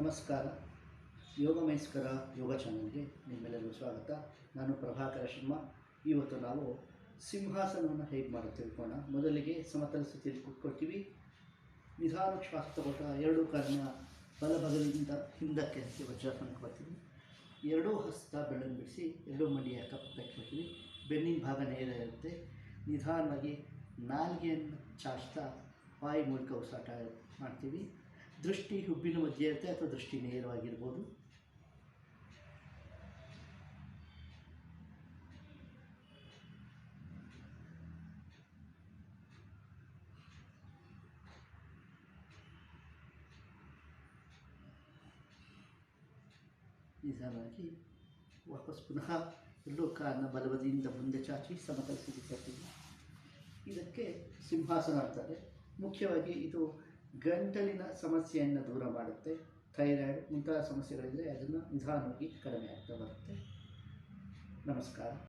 ನಮಸ್ಕಾರ. ಯೋಗ ಮೈಸ್ಕರ ಯೋಗ ಚಾನಲ್ಗೆ ನಿಮ್ಮೆಲ್ಲರಿಗೂ ಸ್ವಾಗತ. ನಾನು ಪ್ರಭಾಕರ ಶರ್ಮಾ. ಇವತ್ತು ನಾವು ಸಿಂಹಾಸನವನ್ನು ಹೇಗೆ ಮಾಡೋದು ತಿಳ್ಕೋಣ ಮೊದಲಿಗೆ ಸಮತಲ ಸ್ಥಿತಿಯಲ್ಲಿ ಕೂತ್ಕೊಳ್ತೀವಿ. ನಿಧಾನ ಶ್ವಾಸ ತಗೊಳ್ತಾ ಎರಡೂ ಕಾಲಿನ ಬಲಭಾಗದಿಂದ ಹಿಂದಕ್ಕೆ ವಜ್ರಾಸನಕ್ಕೆ ಬರ್ತೀವಿ. ಎರಡೂ ಹಸ್ತ ಬೆಳ್ಳನ್ನು ಬಿಡಿಸಿ ಎರಡೂ ಮಂಡಿಯ ಕಪ್ಪಕ್ಕೆ ಕಟ್ಕೊಳ್ತೀವಿ ಬೆನ್ನಿನ ಭಾಗ ನೇರ ಇರುತ್ತೆ. ನಿಧಾನವಾಗಿ ನಾಲ್ಗೆಯನ್ನು ಚಾಚ್ತಾ ಬಾಯಿ ಮೂಲಕ ಉಸಾಟ ಮಾಡ್ತೀವಿ. ದೃಷ್ಟಿ ಹುಬ್ಬಿನ ಮಧ್ಯೆ ಇರುತ್ತೆ, ಅಥವಾ ದೃಷ್ಟಿ ನೇರವಾಗಿರ್ಬೋದು? ನಿಧಾನವಾಗಿ ವಾಪಸ್ ಪುನಃ ಲೋಕನ ಬಲಬದಿಯಿಂದ ಮುಂದೆ ಚಾಚಿ ಸಮತಲ ಇದಕ್ಕೆ ಸಿಂಹಾಸನ ಅಂತಾರೆ. ಮುಖ್ಯವಾಗಿ ಇದು ಗಂಟಲಿನ ಸಮಸ್ಯೆಯನ್ನು ದೂರ ಮಾಡುತ್ತೆ. ಥೈರಾಯ್ಡ್ ಮುಂತಾದ ಸಮಸ್ಯೆಗಳಿದ್ದರೆ ಅದನ್ನು ನಿಧಾನವಾಗಿ ಕಡಿಮೆ ಆಗ್ತಾ ಬರುತ್ತೆ. ನಮಸ್ಕಾರ.